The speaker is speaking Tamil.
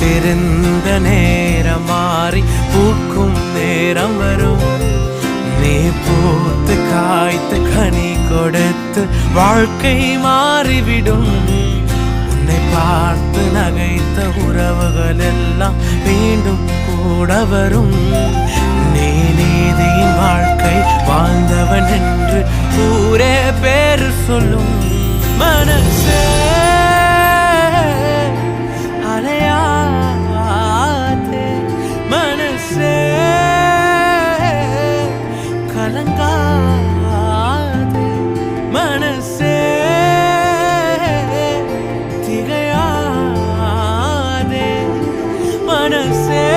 காத்திருந்த நேரம் மாறி பூக்கும் நேரம் வரும். நீ பூத்து காய்த்து கனி கொடுத்து வாழ்க்கை மாறிவிடும். உன்னை பார்த்து நகைத்த உறவுகள் எல்லாம் மீண்டும் கூட வரும். நீ நீதியின் வாழ்க்கை வாழ்ந்தவன் என்று ஊரே பேர் சொல்லும். say